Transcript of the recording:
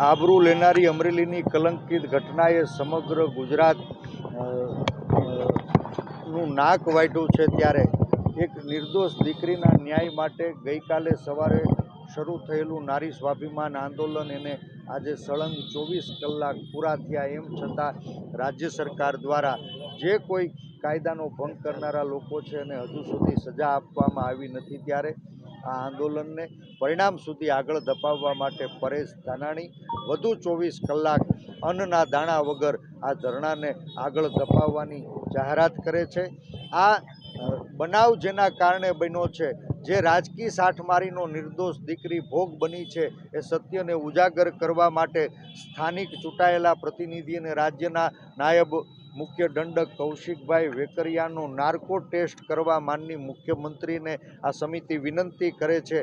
આબરૂ લેનારી અમરેલીની કલંકિત ઘટનાએ સમગ્ર ગુજરાતનું નાક વાઢ્યું છે ત્યારે એક નિર્દોષ દીકરીના ન્યાય માટે ગઈકાલે સવારે શરૂ થયેલું નારી સ્વાભિમાન આંદોલન એને આજે સળંગ ચોવીસ કલાક પૂરા થયા એમ છતાં રાજ્ય સરકાર દ્વારા જે કોઈ કાયદાનો ભંગ કરનારા લોકો છે એને હજુ સુધી સજા આપવામાં આવી નથી ત્યારે આ આંદોલનને પરિણામ સુધી આગળ ધપાવવા માટે પરેશ ધાનાણી વધુ ચોવીસ કલાક અન્નના દાણા વગર આ ધરણાને આગળ ધપાવવાની જાહેરાત કરે છે. આ બનાવ જેના કારણે બન્યો છે, જે રાજકીય સાઠમારીનો નિર્દોષ દીકરી ભોગ બની છે, એ સત્યને ઉજાગર કરવા માટે સ્થાનિક ચૂંટાયેલા પ્રતિનિધિ અને રાજ્યના નાયબ મુખ્ય દંડક કૌશિકભાઈ વેકરિયાનું નાર્કો ટેસ્ટ કરવા માનની મુખ્યમંત્રીને આ સમિતિ વિનંતી કરે છે.